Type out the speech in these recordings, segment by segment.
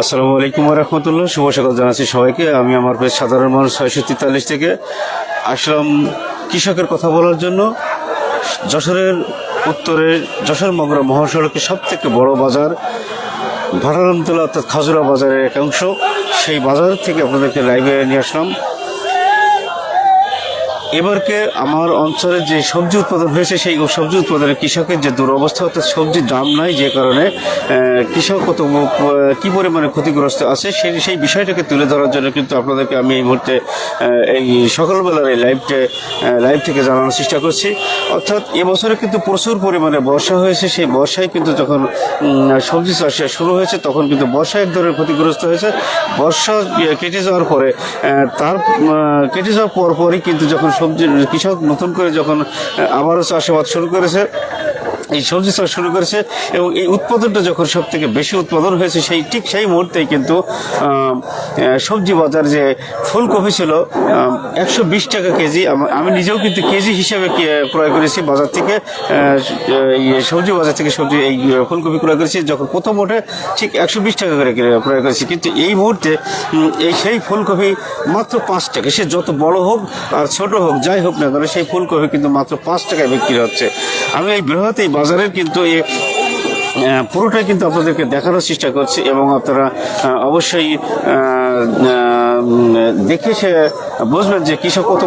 আসসালামু আলাইকুম রহমতুল্লাহ। শুভ সকাল জানাচ্ছি সবাইকে। আমি আমার বেশ সাধারণ মানুষ ছয়শো তেতাল্লিশ থেকে। আসলাম কৃষকের কথা বলার জন্য। যশোরের উত্তরে যশোর মগরা মহাসড়কের সব থেকে বড় বাজার ভাড়ারামতলা অর্থাৎ খাজুরা বাজারের একাংশ সেই বাজার থেকে আপনাদেরকে লাইভে নিয়ে আসলাম। এবারকে আমার অঞ্চলে যে সবজি উৎপাদন হয়েছে, সেই সবজি উৎপাদনে কৃষকের যে দুরবস্থা, অর্থাৎ সবজির দাম নাই যে কারণে কৃষক কত কী পরিমাণে ক্ষতিগ্রস্ত আছে সেই সেই বিষয়টাকে তুলে ধরার জন্য কিন্তু আপনাদেরকে আমি এই মুহূর্তে এই সকালবেলার এই লাইভটে লাইভ থেকে জানানোর চেষ্টা করছি। অর্থাৎ এবছরে কিন্তু প্রচুর পরিমাণে বর্ষা হয়েছে, সেই বর্ষায় কিন্তু যখন সবজি চাষ শুরু হয়েছে, তখন কিন্তু বর্ষা এক ধরনের ক্ষতিগ্রস্ত হয়েছে। বর্ষা কেটে যাওয়ার পরে তার কেটে যাওয়ার পর পরই কিন্তু যখন সবজি কৃষক নতুন করে যখন আবারও চাষাবাদ শুরু করেছে এই সবজি চাষ শুরু করেছে এবং এই উৎপাদনটা যখন সব থেকে বেশি উৎপাদন হয়েছে, সেই ঠিক সেই মুহূর্তেই কিন্তু সবজি বাজার যে ফুলকপি ছিল একশো বিশ টাকা কেজি, আমি নিজেও কিন্তু কেজি হিসাবে ক্রয় করেছি বাজার থেকে সবজি বাজার থেকে সবজি, এই ফুলকপি ক্রয় করেছি, যখন প্রথম ওঠে ঠিক একশো বিশ টাকা করে ক্রয় করেছি। কিন্তু এই মুহূর্তে এই সেই ফুলকপি মাত্র পাঁচ টাকা, সে যত বড় হোক আর ছোট হোক, যাই হোক না কেন, সেই ফুলকপি কিন্তু মাত্র পাঁচ টাকায় বিক্রি হচ্ছে। আমি এই বৃহৎ এই বাজারের কিন্তু পুরোটাই কিন্তু আপনাদেরকে দেখানোর চেষ্টা করছি এবং আপনারা অবশ্যই দেখে সে বুঝবেন যে কৃষক কত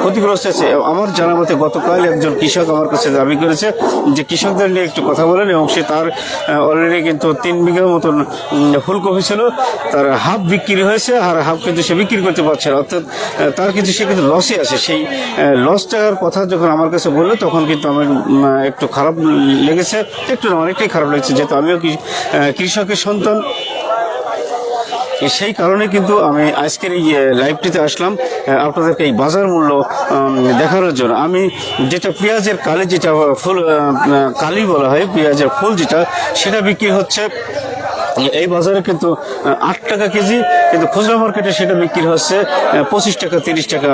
ক্ষতিগ্রস্ত আছে আমার জানা মতে গতকাল একজন কৃষক আমার কাছে দাবি করেছে যে কৃষকদের নিয়ে একটু কথা বলেন এবং সে তার অলরেডি কিন্তু তিন বিঘার মতন ফুলকপি ছিল, তার হাফ বিক্রি হয়েছে আর হাফ কিন্তু সে বিক্রি করতে পারছে না। অর্থাৎ তার কিন্তু সে কিন্তু লসে আছে। সেই লস টাকার কথা যখন আমার কাছে বলল, তখন কিন্তু আমার একটু খারাপ লেগেছে, একটু অনেকটাই খারাপ লাগছে যেহেতু আমিও কৃষকের সন্তান সেই কারণে কিন্তু আমি আজকের এই লাইভটিতে আসলাম। আপনাদেরকে এই বাজার মূল্য দেখানোর জন্য। আমি যেটা পেঁয়াজের কালি যেটা ফুল কালি বলা হয়, পেঁয়াজের ফুল যেটা, সেটা বিক্রি হচ্ছে এই বাজারে কিন্তু আট টাকা কেজি, কিন্তু খুচরা মার্কেটে সেটা বিক্রি হচ্ছে পঁচিশ টাকা, তিরিশ টাকা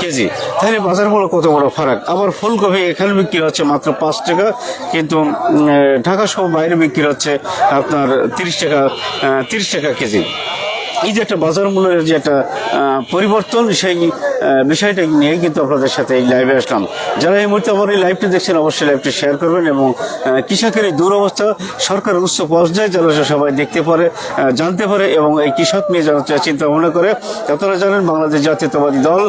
কেজি। তাহলে বাজার কত বড় ফারাক? আবার ফুলকপি এখানে বিক্রি হচ্ছে মাত্র পাঁচ টাকা, কিন্তু ঢাকা সহ বাইরে বিক্রি হচ্ছে আপনার তিরিশ টাকা তিরিশ টাকা কেজি। এই যে একটা বাজার মূল্যের যে একটা পরিবর্তন, সেই বিষয়টা নিয়ে কিন্তু আপনাদের সাথে এই লাইভে আসলাম। যারা এই মুহূর্তে আমার এই লাইভটি দেখছেন, অবশ্যই লাইভটি শেয়ার করবেন এবং কৃষকের এই দুরবস্থা সরকারের উচ্চ পর্যায়ে যেন সবাই দেখতে পারে জানতে পারে এবং এই কৃষক নিয়ে যেন চিন্তা ভাবনা করে আপনারা জানেন বাংলাদেশ জাতীয়তাবাদী দল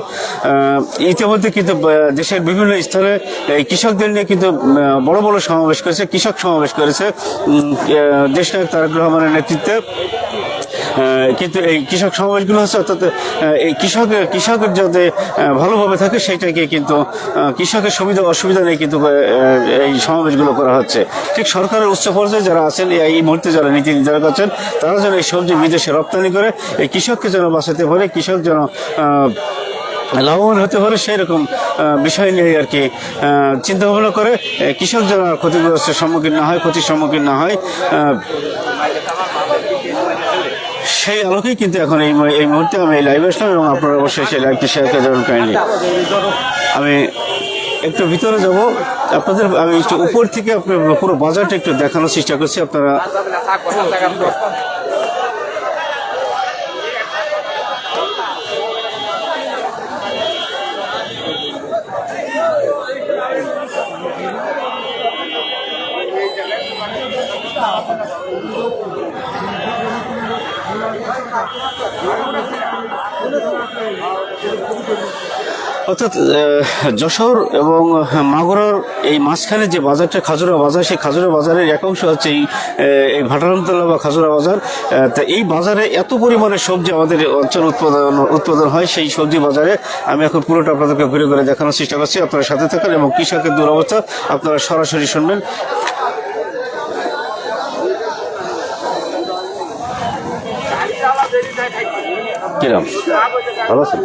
ইতিমধ্যে কিন্তু দেশের বিভিন্ন স্থানে এই কৃষকদের নিয়ে কিন্তু বড় বড় সমাবেশ করেছে, কৃষক সমাবেশ করেছে দেশনায়ক তারেক রহমানের নেতৃত্বে। কিন্তু এই কৃষক সমাবেশগুলো হচ্ছে অর্থাৎ এই কৃষক, কৃষকের যাতে ভালোভাবে থাকে সেটাকে কিন্তু কৃষকের সুবিধা, অসুবিধা নেই কিন্তু এই সমাবেশগুলো করা হচ্ছে। ঠিক সরকারের উচ্চ পর্যায়ে যারা আছেন, এই- মুহূর্তে যারা নীতি নির্ধারক আছেন তারা যেন এই সবজি বিদেশে রপ্তানি করে, এই কৃষককে যেন বাঁচাতে পারে, কৃষক যেন লাভবান হতে পারে সেই রকম বিষয় নিয়ে আর কি চিন্তা ভাবনা করে কৃষক যেন ক্ষতিগ্রস্তের সম্মুখীন না হয়, ক্ষতির সম্মুখীন না হয় সেই আলোকেই কিন্তু এখন এই এই মুহূর্তে আমি এই লাইভে আসলাম এবং আপনারা অবশ্যই সেই লাইভটি শেয়ার করে দেবেন কাইন্ডলি আমি একটু ভিতরে যাব। আপনাদের আমি একটু উপর থেকে আপনার পুরো বাজারটা একটু দেখানোর চেষ্টা করছি। আপনারা অর্থাৎ যশোর এবং মাগুরার এই মাঝখানে যে বাজারটা, খাজুরা বাজার, সেই খাজুরা বাজারের এক অংশ হচ্ছে এই এই ভাটারামতলা বা খাজুরা বাজার। তা এই বাজারে এত পরিমাণে সবজি আমাদের অঞ্চল উৎপাদন উৎপাদন হয় সেই সবজি বাজারে। আমি এখন পুরোটা আপনাদেরকে ঘুরে ঘুরে দেখানোর চেষ্টা করছি। আপনারা সাথে থাকেন এবং কৃষকের দুরবস্থা আপনারা সরাসরি শুনবেন। কিরম? ভালো আছেন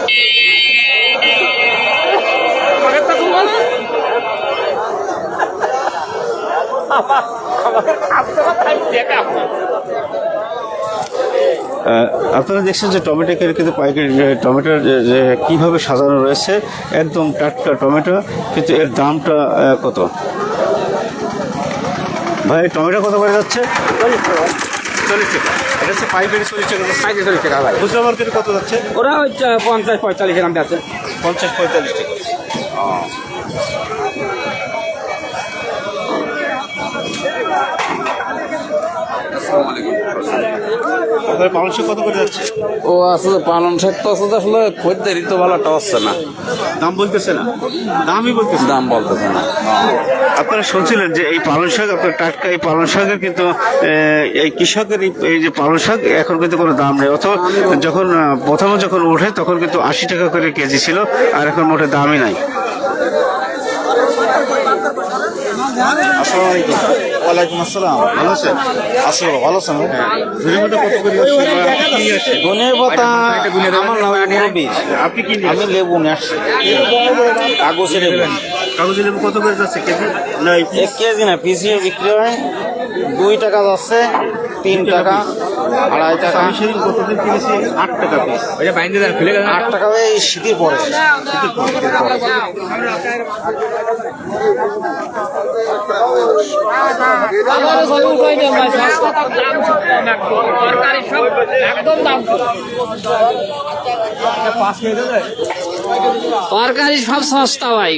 Thank you. আপনারা দেখছেন যে টমেটো এখানে কিন্তু পাইকারি টমেটোর কীভাবে সাজানো রয়েছে একদম টাটকা টমেটো কিন্তু এর দামটা কত? ভাই টমেটো কত করে যাচ্ছে? চল্লিশ টাকা। এটা হচ্ছে পাইকারি চল্লিশ টাকা। চল্লিশ টাকা ভাই। খুচরা মার্কেটে কত যাচ্ছে? ওরা ওই পঞ্চাশ পঁয়তাল্লিশ গ্রাম আছে। পঞ্চাশ পঁয়তাল্লিশ টাকা। আপনার পালং শাক কত করে যাচ্ছে? ও আসলে পালন শাক তো আসলে আসলে খদ্দেরই তো ভালো একটা হচ্ছে না। দাম বলতেছে না? দামই বলতেছে দাম বলতেছে না। আপনারা শুনছিলেন যে এই পালং শাক আপনার টাটকা এই পালং শাকের কিন্তু এই কৃষকের এই- যে পালং শাক এখন কিন্তু কোনো দাম নেই। অথবা যখন প্রথমে যখন ওঠে তখন কিন্তু আশি টাকা করে কেজি ছিল আর এখন মোটে দামই নাই। আসসালামু আলাইকুম। ওয়ালাইকুম আসসালাম। ভালো আছেন? আসলে ভালো আছেন? ধনে পাতা কত করে আমার নাম মুরব্বী আপনি কি আমি লেবু নিয়ে আসছি। কাগজে লেবু। কাগজে লেবু কত করে যাচ্ছে? কেজি? না এক কেজি না পিসিয়ে বিক্রি হয়। দুই টাকা যাচ্ছে। তিন টাকা আড়াই টাকা। আমি সেদিন কতদিন কিনেছি আট টাকা পিস আট টাকা এই শীতের পরে। তরকারি সব সস্তা ভাই।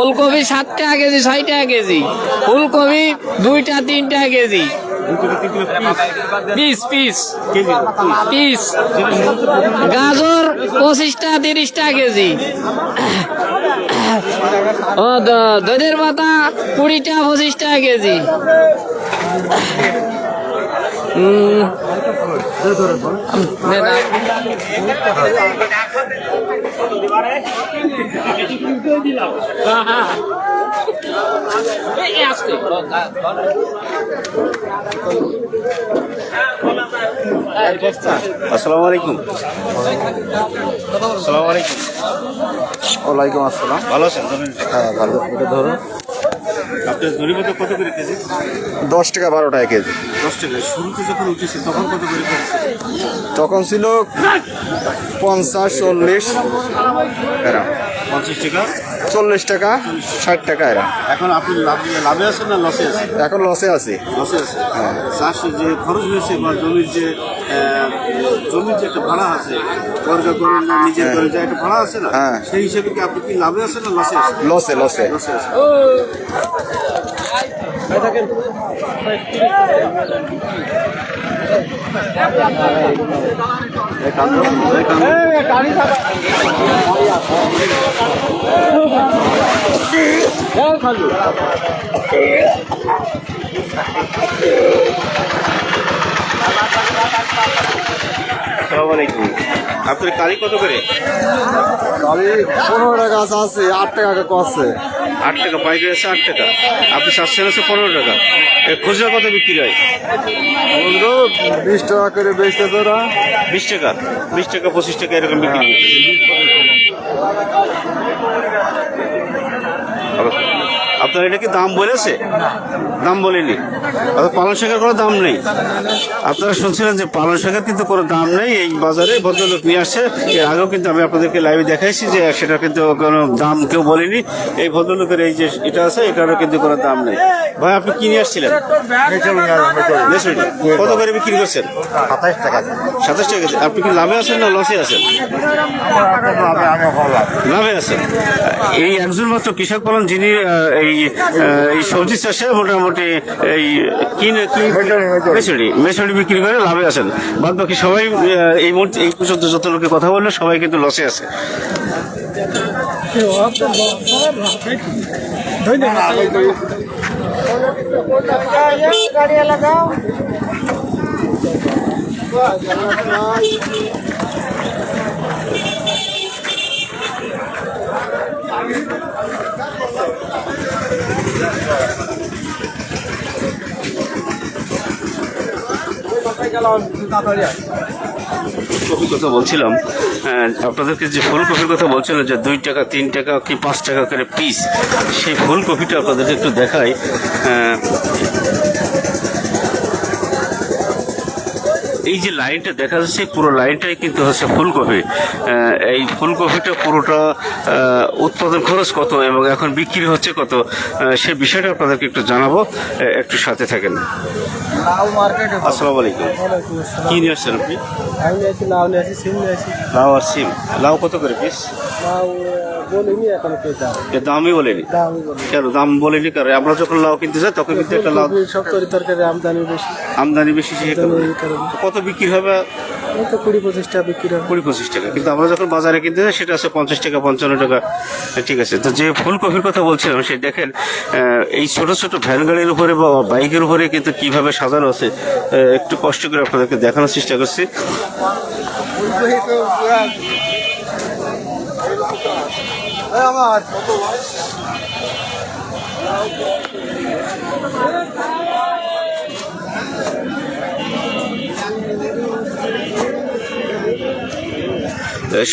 ওলকপি সাত টাকা কেজি ছয় টাকা কেজি। ফুলকপি দুইটা তিন টাকা কেজি। পিস পিস পিস গাজর পঁচিশ টাকা তিরিশ টাকা কেজি। ও, দ- দইয়ের পাতা কুড়ি টাকা পঁচিশ টাকা কেজি। আসসালামু আলাইকুম। আসসালামু আলাইকুম। ওয়ালাইকুম আসসালাম। ভালো আছেন? ধরেন হ্যাঁ ভালো। এটা ধরো আপনার ধনে পাতা কত করে কেজি? দশ টাকা বারো টাকা কেজি। দশ টাকা। শুরুতে যখন উঠেছে তখন কত করে কেজি তখন ছিল পঞ্চাশ চল্লিশ এরা পঞ্চাশ টাকা? চল্লিশ টাকা ষাট টাকা এরা এখন আপনি লাভ লাভে আছেন না লসে আছেন? এখন লসে আছি। লসে আছে চাষ যে খরচ হয়েছে বা জমির যে জমির যে একটা ভাড়া আছে বর্গা করে না নিজের করে যে একটা ভাড়া আছে না হ্যাঁ। সেই হিসেবে কি আপনি কি লাভে আছেন না লসে আছেন? লসে লসে। লসে আছেন। আসসালামু আলাইকুম আপনার কারি কত করে? পনেরো টাকা আছে আট টাকা কচ্ছে আট টাকা পাইকারি আছে আট টাকা। আপনি চাচ্ছেন আছে পনেরো টাকা। খুচরা কত বিক্রি হয়? বিশ টাকা করে বেচতে তোরা বিশ টাকা বিশ টাকা পঁচিশ টাকা এরকম বিক্রি। আপনার এটা কি দাম বলেছে? দাম বলেনি। অর্থাৎ পালং শাকের কোনো দাম নেই। আপনারা শুনছিলেন যে পালং শাকের কিন্তু কোনো দাম নেই এই বাজারে ভদ্রলোক নিয়ে আসছে। এর আগেও কিন্তু আমি আপনাদেরকে লাইভে দেখাইছি যে সেটা কিন্তু কোনো দাম কেউ বলেনি। এই ভদ্রলোকের এই যে এটা আছে এটারও কিন্তু কোনো দাম নেই। ভাই আপনি কি নিয়ে আসছিলেন? কত করে বিক্রি করছেন? সাতাইশ টাকা। সাতাশ টাকা। আপনি কি লাভে আছেন না লসে আছেন? লাভে আছেন। এই একজন মাত্র কৃষক পালন যিনি এই এই সবজি চাষে মোটামুটি এই কিনে কি মেসুরি মেসুরি বিক্রি করে লাভে আছেন। বাদ বাকি সবাই এই মুহূর্তে এই পর্যন্ত যত লোকে কথা বলল সবাই কিন্তু লসে আছে। কপির কথা বলছিলাম আপনাদেরকে যে ফুলকপির কথা বলছিলাম যে দুই টাকা, তিন টাকা কি পাঁচ টাকা করে পিস সেই ফুলকপিটা আপনাদেরকে একটু দেখাই এই যে লাইনটা দেখা যাচ্ছে পুরো লাইনটাই কিন্তু হচ্ছে ফুলকপি। এই ফুলকপিটা পুরোটা উৎপাদন খরচ কত এবং এখন বিক্রি হচ্ছে কত? সে বিষয়টা আপনাদেরকে একটু জানাব। একটু সাথে থাকেন। আসসালামু আলাইকুম। কি নিয়ে আসছেন আপনি? লাউ আর সিম। লাউ কত করে পিস লাউ বলিনি এখন কে দাম এর দামই বলেনি। দাম বলি কেন? দাম বলেনি কারণ আমরা যখন লাউ কিনতে যাই তখন কিন্তু একটা লাউ সব তরি তরকারি আমদানি বেশি। আমদানি বেশি কারণে। কত বিক্রি হবে তো কুড়ি পঁচিশ টাকা বিক্রি হবে কুড়ি পঁচিশ টাকা। কিন্তু আমরা যখন বাজারে কিনতে যাই সেটা আছে পঞ্চাশ টাকা পঞ্চান্ন টাকা। ঠিক আছে। তো যে ফুলকপির কথা বলছিলাম সে দেখেন এই ছোট ছোট ভ্যান গাড়ির উপরে বা বাইকের উপরে কিন্তু কীভাবে সাজানো আছে একটু কষ্ট করে আপনাদেরকে দেখানোর চেষ্টা করছি। আহ,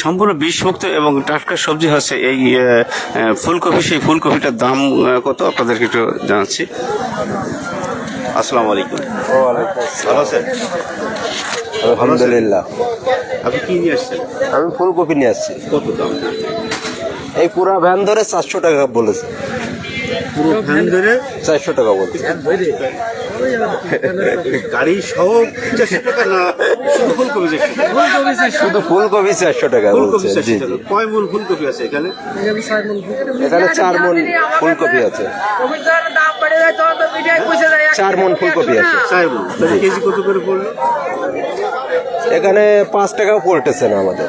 সম্পূর্ণ বিষমুক্ত এবং টাটকা সবজি হচ্ছে এই ফুলকপি। সেই ফুলকপিটার দাম কত? আপনাদেরকে একটু জানাচ্ছি। আসসালামু আলাইকুম। ভালো আছেন? আলহামদুলিল্লাহ। আপনি কি নিয়ে আসছেন? আমি ফুলকপি নিয়ে আসছি। কত দাম? এই পুরা ভ্যান ধরে চারশো টাকা বলেছে। পুরো ভ্যান ধরে চারশো টাকা বলছে। গাড়ি সহ চারশো টাকা না শুধু ফুলকপি শুধু ফুলকপি চারশো টাকা ফুলকপি বলছে চারশো জি কয় মূল ফুলকপি আছে এখানে? এখানে চার মন ফুলকপি আছে। চার মন ফুলকপি আছে। চার কেজি কত করে পড়ল? এখানে পাঁচ টাকা পড়তেছে না আমাদের।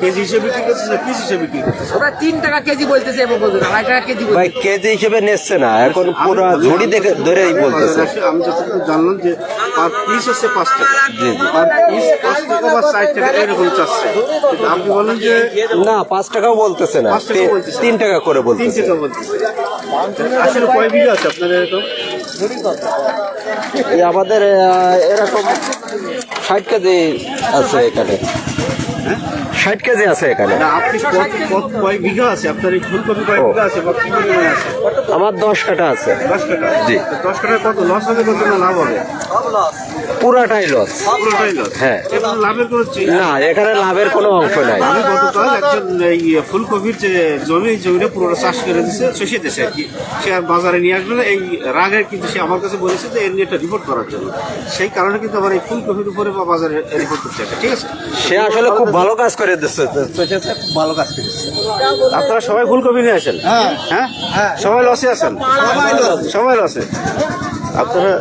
কেজি হিসেবে বিক্রি পিস হিসেবে বিক্রি করছেন ওরা তিন টাকা কেজি বলতেছে এবং বলতে আড়াই টাকা কেজি ভাই কেজি হিসেবে নিচ্ছে না এখন পুরা ঝুড়ি দেখে ধরেই বলতেছে। আমি যতটুকু জানলাম যে পার পিস হচ্ছে পাঁচ টাকা। জি জি। পার পিস পাঁচ টাকা বা ষাট টাকা এরকম চাচ্ছে। আপনি বলেন যে না পাঁচ টাকাও বলতেছে না। টাকা বলতেছে। তিন টাকা করে তিন বলতেছে। আসলে কয় বিঘা আছে আপনার এরকম? এই আমাদের এরকম ষাট কেজি আছে এখানে। ষাট কেজি আছে এখানে। আমার দশ কাটা আছে। জি। দশ টাকায় কত? লস হবে কত না লাভ হবে? পুরাটাই লস। হ্যাঁ। না এখানে লাভের কোনো অংশ নাই। আমি গতকাল একজন এই ফুলকপির যে জমি জমিটা পুরোটা চাষ করে দিচ্ছে চষিয়ে দিচ্ছে আর কি। সে আর বাজারে নিয়ে আসবে না। এই রাগে কিন্তু সে আমার কাছে বলেছে যে এর নিয়ে একটা রিপোর্ট করার জন্য। সেই কারণে কিন্তু আমার এই ফুলকপির উপরে বা বাজারে রিপোর্ট করতে ঠিক আছে? সে আসলে খুব ভালো কাজ করে দিচ্ছে খুব ভালো কাজ করেছে। আপনারা সবাই ফুলকপি নিয়ে আসেন? হ্যাঁ হ্যাঁ? সবাই লসে আছেন? সবাই লসে। আপনারা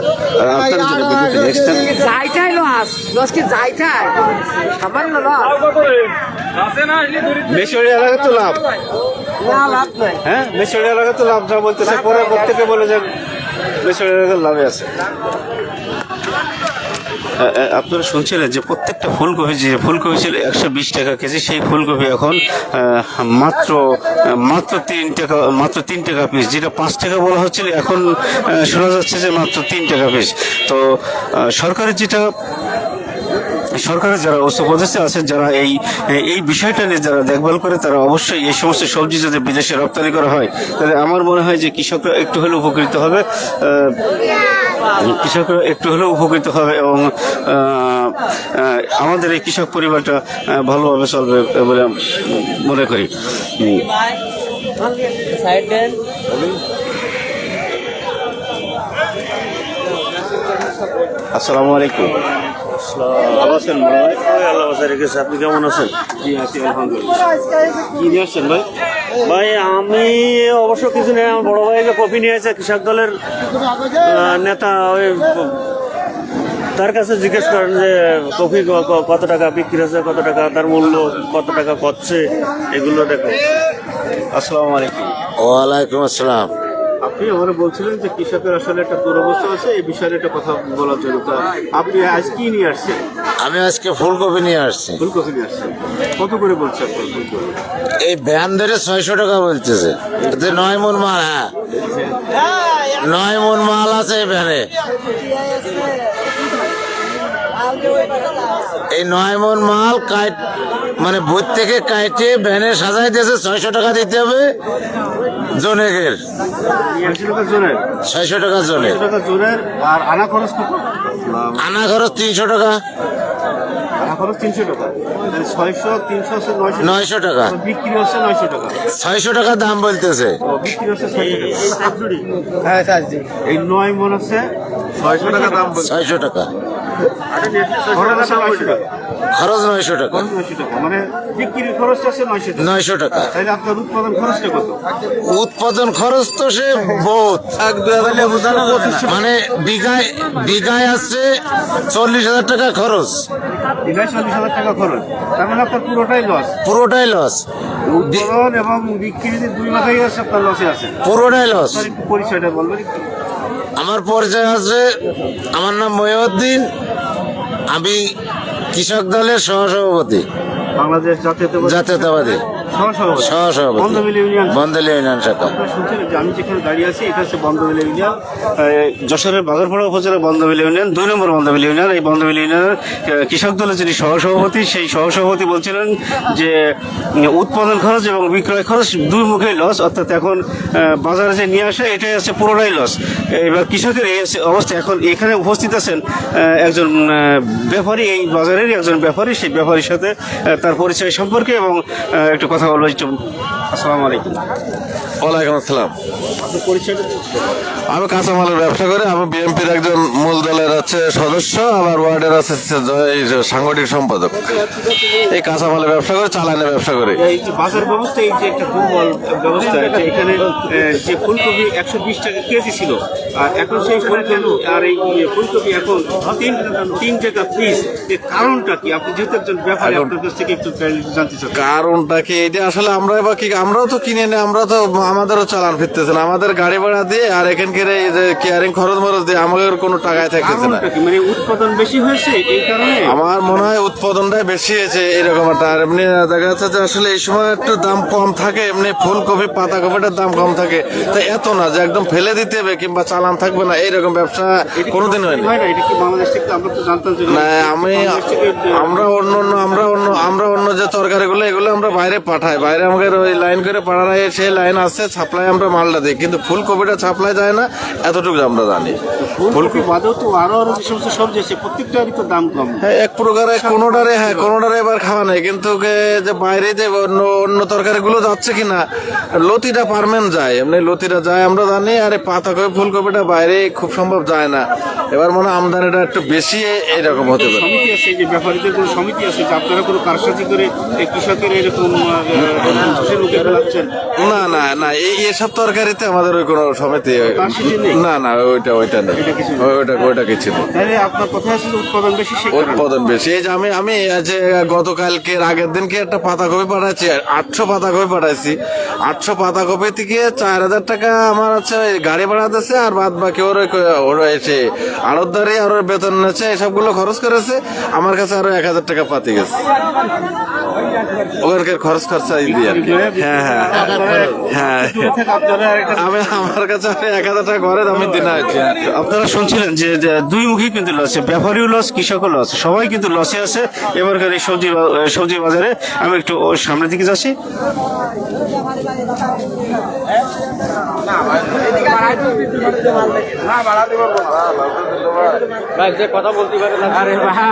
মেশরি এলাকা তো লাভ। লাভ হ্যাঁ? মেশরি এলাকা তো লাভ যা বলতেছে পরে প্রত্যেকে বলে যে মেশরি এলাকার লাভে আছে। আপনারা শুনছিলেন যে প্রত্যেকটা ফুলকপি যে ফুলকপি ছিল একশো বিশ টাকা কেজি, সেই ফুলকপি এখন মাত্র মাত্র তিন টাকা, মাত্র তিন টাকা পিস যেটা পাঁচ টাকা বলা হচ্ছিল, এখন শোনা যাচ্ছে যে মাত্র তিন টাকা পিস তো সরকারের যেটা সরকারের যারা পদস্থে আছেন, যারা এই এই বিষয়টা নিয়ে যারা দেখভাল করে, তারা অবশ্যই এই সমস্ত সবজি যদি বিদেশে রপ্তানি করা হয়, তাহলে আমার মনে হয় যে কৃষকরা একটু হলেও উপকৃত হবে কৃষকরা একটু হলেও উপকৃত হবে এবং আমাদের এই কৃষক পরিবারটা ভালোভাবে চলবে বলে মনে করি। আসসালামু আলাইকুম। ভালো আছেন আল্লাহ রেখেছে। আপনি কেমন আছেন? জি আছি আলহামদুলিল্লাহ। কি নিয়ে আসছেন ভাই? ভাই আমি অবশ্য কিছু নেই। আমার বড় ভাই যে কপি নিয়ে আছে কৃষক দলের নেতা ওই তার কাছে জিজ্ঞেস করেন যে কফি কত টাকা বিক্রি হচ্ছে কত টাকা তার মূল্য কত টাকা করছে এগুলো দেখো। আসসালামু আলাইকুম। ওয়ালাইকুম আসসালাম। আপনি আমার বলছিলেন যে কৃষকের আসলে একটা দুরবস্থা আছে এই বিষয়ে একটা কথা বলার জন্য। তা আপনি আজ কি নিয়ে আসছেন? আমি আজকে ফুলকপি নিয়ে আসছি। ফুলকপি নিয়ে আসছেন। কত করে বলছেন এই ভ্যান ধরে ছয়শো টাকা বলতেছে। নয় মন মাল হ্যাঁ। নয় মন মাল আছে এই ভ্যানে। এই নয় মন মাল কাট মানে বই থেকে কাইটে ভ্যানে সাজাই দিয়েছে ছয়শো টাকা দিতে হবে জনেকের। আশি টাকা জোনের। ছয়শো টাকা জনে আর আনা খরচ আনা খরচ তিনশো টাকা। নয়শো টাকা। বিক্রি হচ্ছে ছয়শো টাকা দাম বলতেছে। ও বিক্রি হচ্ছে ছয়শো টাকা। এই হ্যাঁ নয় মন ছয়শো টাকা দাম ছয়শো টাকা। খরচ নয়শো টাকা। নয়শো টাকা। মানে বিক্রির নয়শো টাকা। নয়শো আপনার উৎপাদন খরচটা কত? উৎপাদন খরচ তো সে বহুত। মানে বিঘায় বিঘায় আছে চল্লিশ হাজার টাকা খরচ। বিঘায় চল্লিশ হাজার টাকা খরচ। তার মানে আপনার পুরোটাই লস পুরোটাই লস উৎপাদন এবং বিক্রি দুই মাথায় আছে আপনার লসে আছে পুরোটাই লস পরিচয়টা বলবেন আমার পরিচয় আছে আমার নাম মহিউদ্দিন। আমি কৃষক দলের সহসভাপতি। বাংলাদেশ জাতীয়তাবাদী। বন্দল ইউনিয়ন শাখা। আমি যেখানে দাঁড়িয়ে আছি এটা হচ্ছে ইউনিয়ন। যশোরের ইউনিয়ন দুই নম্বর ইউনিয়ন। এই ইউনিয়নের কৃষক দলের যিনি সহসভাপতি সেই সহসভাপতি বলছিলেন যে উৎপাদন খরচ এবং বিক্রয় খরচ দুই মুখেই লস অর্থাৎ এখন বাজারে যে নিয়ে আসে এটাই আছে পুরোটাই লস। এবার কৃষকের এই অবস্থা। এখন এখানে উপস্থিত আছেন একজন ব্যাপারী এই বাজারেরই একজন ব্যাপারী। সেই ব্যাপারীর সাথে তার পরিচয় সম্পর্কে এবং একটু কথা বলব একটু। আসসালামু আলাইকুম। ওয়ালাইকুম আসসালাম। আমি কাঁচামালের ব্যবসা করি আমি বিএনপির একজন মূল দলের আছে সদস্য আবার ওয়ার্ডের আছে সাংগঠনিক সম্পাদক। এই কাঁচামালের ব্যবসা করে চালানের ব্যবসা করি। এই যে বাজার ব্যবস্থা এই যে একটা দুর্বল ব্যবস্থা এখানে যে ফুলকপি একশো বিশ টাকা কেজি ছিল আর এখন সেই ফুলকপি আর এই ইয়ে ফুলকপি এখন তিন তিন টাকা পিস এর কারণটা কি? আপনি যেহেতু একজন ব্যাপারী আপনার কাছ থেকে একটু জানতে চাচ্ছি কারণটা কি? এটা আসলে আমরা এবার কি আমরাও তো কিনে নিই আমরা তো আমাদেরও চালান ফিরতেছে না। আমাদের গাড়ি ভাড়া দিয়ে আর এখানকার এই যে কেয়ারিং খরচ মরচ দিয়ে আমাদের কোনো টাকায় থাকতেছে না। মানে উৎপাদন বেশি হয়েছে এই কারণে? আমার মনে হয় উৎপাদনটাই বেশি হয়েছে এরকম একটা। আর এমনি দেখা যাচ্ছে যে আসলে এই সময় একটু দাম কম থাকে এমনি ফুলকপি পাতাকপিটার দাম কম থাকে। তো এত না যে একদম ফেলে দিতে হবে কিংবা চালান থাকবে না এইরকম ব্যবসা কোনোদিন হয়নি। হয় না? আমি আমরা অন্য অন্য আমরা অন্য আমরা অন্য যে তরকারিগুলো এগুলো আমরা বাইরে পাঠাই। বাইরে আমাদের ওই লাইন করে পাঠানো সেই লাইন আছে সাপ্লাই আমরা মালটা দিই কিন্তু ফুলকপিটা সাপ্লাই যায় না এতটুকু আমরা জানি। ফুলকপি বাদেও তো আরও আরও যে সমস্ত সবজি আছে প্রত্যেকটারই তো দাম কম। হ্যাঁ এক প্রকারে কোনোটারে হ্যাঁ কোনোটারে এবার খাওয়া নেই কিন্তু যে বাইরে যে অন্য অন্য তরকারিগুলো যাচ্ছে কিনা লতিটা পারমেন্ট যায় এমনি লতিটা যায় আমরা জানি আর এই পাতাকপি ফুলকপিটা বাইরে খুব সম্ভব যায় না। এবার মনে হয় আমদানিটা একটু বেশি এরকম হতে পারে। সমিতি আছে যে ব্যাপারীদের কোনো সমিতি আছে যে আপনারা কোনো কারসাজি করে কৃষকের এরকম না না না এই এসব তরকারিতে আমাদের ওই কোনো সমিতি না না ওইটা ওইটা নেই। ওইটা ওইটা কিছু নেই। আপনার কথা উৎপাদন বেশি উৎপাদন বেশি। এই যে আমি আমি যে গতকালকে আগের দিনকে একটা পাতাকপি পাঠাচ্ছি আটশো পাতাকপি পাঠাইছি আটশো পাতাকপি থেকে চার হাজার টাকা আমার ওই গাড়ি ভাড়া দিচ্ছে আর বাদ বাকি ওর ওর এসে আড়তদারি আর ওর বেতন নিচ্ছে এসবগুলো খরচ করেছে। আমার কাছে আরও এক হাজার টাকা পাতি গেছে। ওখানকার খরচ খরচা দিয়ে আর কি। হ্যাঁ হ্যাঁ। হ্যাঁ আমি আমার কাছে আমি এক হাজার টাকা ঘরে আমি দিনা আপনারা শুনছিলেন যে দুই মুখী কিন্তু লস ব্যাপারীও লস কৃষকও লস। সবাই কিন্তু লসে আছে। এবারকার এই সবজি সবজি বাজারে আমি একটু ওর সামনের দিকে যাচ্ছি। কথা আরে ভাই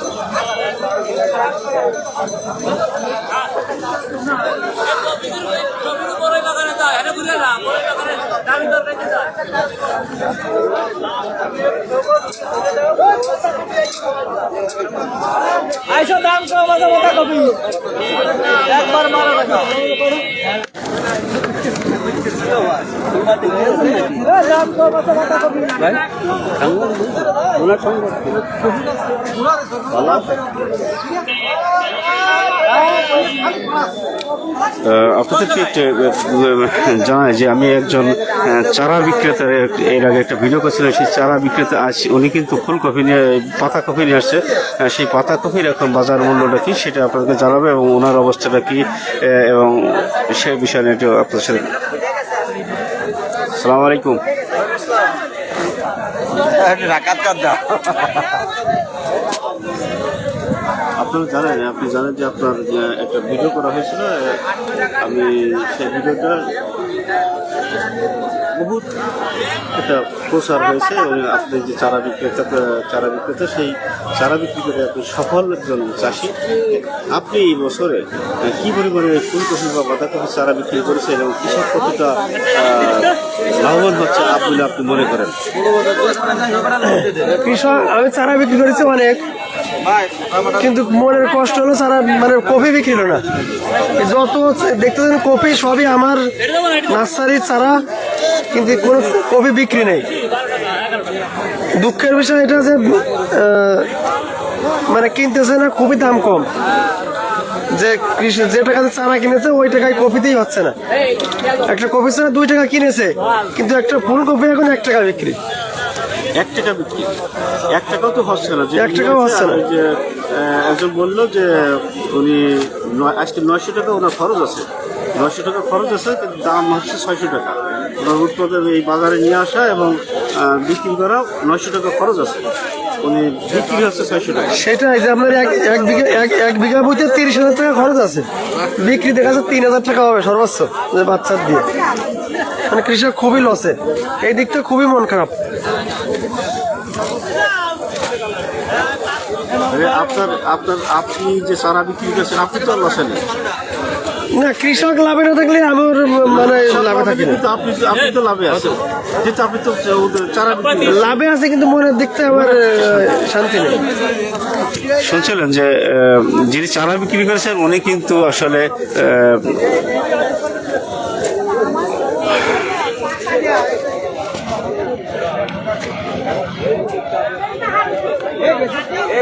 আইসো দাম কম আছে মোটা কপি একবার বারো টাকা আপনাদেরকে জানায় যে আমি একজন চারা বিক্রেতার এর আগে একটা ভিডিও করছিলাম, সেই চারা বিক্রেতা আছে উনি কিন্তু ফুলকপি নিয়ে, পাতা কপি নিয়ে আসছে। সেই পাতা কপির এখন বাজার মূল্যটা কি সেটা আপনাদেরকে জানাবে এবং ওনার অবস্থাটা কি এবং সে বিষয়ে একটু আপনার সাথে সালাম আলাইকুম। আপনারা জানেন, আপনি জানেন যে আপনার একটা ভিডিও করা হয়েছিল আমি সেই ভিডিওটা বহুত একটা প্রচার হয়েছে আপনি যে চারা বিক্রেতা চারা বিক্রেতা, সেই চারা বিক্রি করে আপনি সফল একজন চাষি। আপনি এই বছরে কি পরিমাণে ফুলকপি বা বাঁধাকপি চারা বিক্রি করেছেন এবং কৃষক কতটা লাভবান হচ্ছে আপনি আপনি মনে করেন? কৃষক, আমি চারা বিক্রি করেছি অনেক। কিন্তু মনের কষ্ট হলো চারা মানে কপি বিক্রি হলো না। যত দেখতে কপি সবই আমার নার্সারির চারা কিন্তু কোনো কপি বিক্রি নেই। দুঃখের বিষয় এটা যে মানে কিনতেছে না, খুবই দাম কম। যে কৃষি যে টাকাতে চারা কিনেছে, ওই টাকায় কপিতেই হচ্ছে না। একটা কপি চারা দুই টাকা কিনেছে, কিন্তু একটা ফুলকপি এখন এক টাকা বিক্রি। এক টাকা বিক্রি এক টাকাও তো হচ্ছে না। যে এক টাকাও হচ্ছে না। যে একজন বলল যে উনি আজকে নয়শো টাকা ওনার খরচ আছে। নয়শো টাকা খরচ আছে কিন্তু দাম হচ্ছে ছয়শো টাকা। ওনার উৎপাদন এই বাজারে নিয়ে আসা এবং বিক্রি করা নয়শো টাকা খরচ আছে। উনি বিক্রি হচ্ছে ছয়শো টাকা। সেটাই যে আপনার এক এক বিঘা এক এক বিঘা বইতে তিরিশ হাজার টাকা খরচ আছে। বিক্রি দেখা যাচ্ছে তিন হাজার টাকা হবে সর্বোচ্চ বাচ্চার দিয়ে। মানে কৃষক খুবই লসে। এই দিকটা খুবই মন খারাপ। আপনার আপনার আপনি যে চারা বিক্রি করছেন আপনি তো লসে নেই না কৃষক লাভে না থাকলে আমার মানে লাভে থাকি না। কিন্তু আপনি তো- আপনি তো লাভে আছেন। যেহেতু আপনি তো চারা লাভে আছে কিন্তু মনের দিকটা আমার শান্তি নেই। শুনছিলেন যে যিনি চারা বিক্রি করেছেন উনি কিন্তু আসলে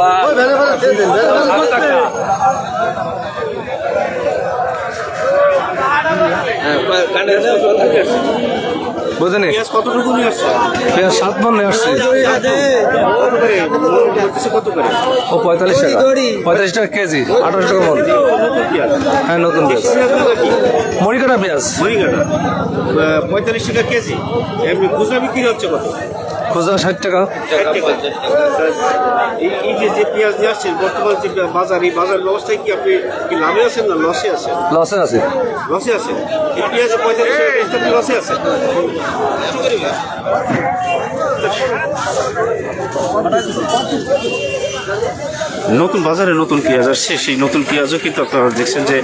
আহ, বুঝলেন পেঁয়াজ কতটুকু নিয়ে আসছে সাত মন নিয়ে আসছে কত করে বলতেছে কত করে? ও পঁয়তাল্লিশ টাকা। পঁয়তাল্লিশ টাকা কেজি আঠারোশো টাকা মন। হ্যাঁ নতুন পেঁয়াজ। মরিকাটা পেঁয়াজ। মরিকাটা পঁয়তাল্লিশ টাকা কেজি। এমনি খুচরা বিক্রি হচ্ছে কত? খুচরা ষাট টাকা। এই যে যে পেঁয়াজ নিয়ে আসছেন বর্তমান যে বাজার এই বাজার ব্যবস্থায় কি আপনি কি লাভে আছেন না লসে আছেন? লসে আছে। লসে আছেন? এই পেঁয়াজ পঁয়তাল্লিশ টাকা আছে লসে আছেন? নতুন বাজারে নতুন পেঁয়াজ আসছে, সেই নতুন পেঁয়াজও কিন্তু আপনারা দেখছেন যে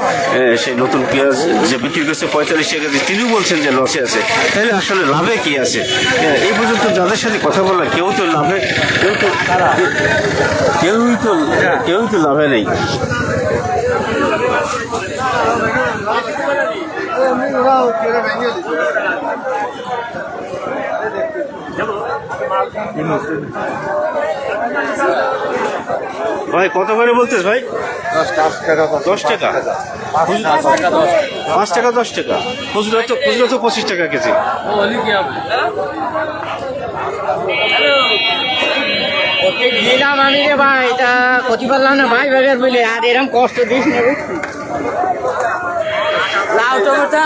সেই নতুন পেঁয়াজ যে বিক্রি করছে পঁয়তাল্লিশ টাকা দিয়ে, তিনিও বলছেন যে লসে আছে। তাহলে আসলে লাভে কি আছে? এই পর্যন্ত যাদের সাথে কথা বললাম, কেউ তো লাভে, কেউ তো, কেউই তো কেউই তো লাভে নেই। ভাই কত করে বলতেছ ভাই? দশ টাকা পাঁচ টাকা দশ টাকা খুচরো তো খুচরো তো পঁচিশ টাকা কেজি। আমি রে ভাই এটা ক্ষতি পারলাম না ভাই বাজার বলে আর এরকম কষ্ট দিস না? লাউ টমেটো।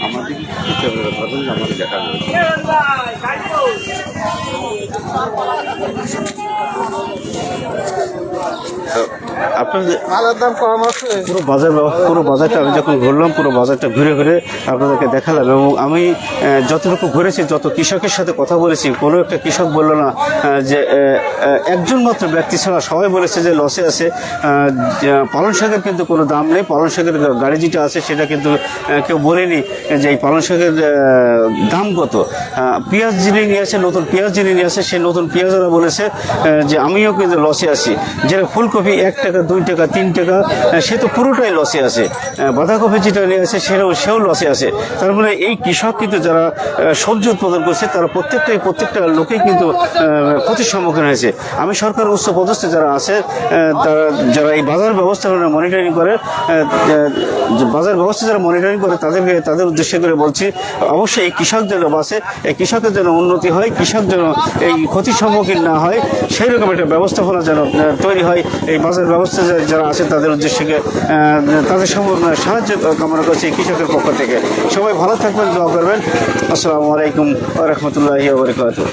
আমাদের কিছু আমাদের দেখা যাবে আপনার আলার দাম কম আছে। পুরো বাজার পুরো বাজারটা আমি যখন ঘুরলাম পুরো বাজারটা ঘুরে ঘুরে আপনাদেরকে দেখালাম এবং আমি যতটুকু ঘুরেছি যত কৃষকের সাথে কথা বলেছি কোনো একটা কৃষক বলল না যে একজন মাত্র ব্যক্তি ছাড়া সবাই বলেছে যে লসে আছে পালন শাকের কিন্তু কোনো দাম নেই পালন শাকের গাড়ি যেটা আছে সেটা কিন্তু কেউ বলেনি যে এই পালন শাকের দাম কত। পেঁয়াজ যিনি নিয়ে আসে নতুন পেঁয়াজ যিনি নিয়ে আসে সেই নতুন পেঁয়াজরা বলেছে যে আমিও কিন্তু লসে আছি। যেটা ফুলকপি এক টাকা, দুই টাকা, তিন টাকা সে তো পুরোটাই লসে আছে। বাঁধাকপি যেটা নিয়ে আসে সেটাও, সেও লসে আছে। তার মানে এই কৃষক কিন্তু যারা সবজি উৎপাদন করছে, তারা প্রত্যেকটাই, প্রত্যেকটা লোকেই কিন্তু ক্ষতির সম্মুখীন হয়েছে। আমি সরকার উচ্চ পদস্থ যারা আছে তারা যারা এই বাজার ব্যবস্থাপনা মনিটরিং করে বাজার ব্যবস্থা যারা মনিটরিং করে, তাদেরকে, তাদের উদ্দেশ্য করে বলছি, অবশ্যই এই কৃষক যেন বাঁচে, এই কৃষকের যেন উন্নতি হয়, কৃষক যেন এই ক্ষতির সম্মুখীন না হয়, সেই রকম একটা ব্যবস্থাপনা যেন তৈরি হয় এই বাজার ব্যবস্থা যারা আছে তাদের উদ্দেশ্যে তাদের সাহায্য কামনা করছি কৃষকের পক্ষ থেকে। সবাই ভালো থাকবেন, দোয়া করবেন। আসসালামু আলাইকুম রহমতুল্লাহি ওবরাকাতুহ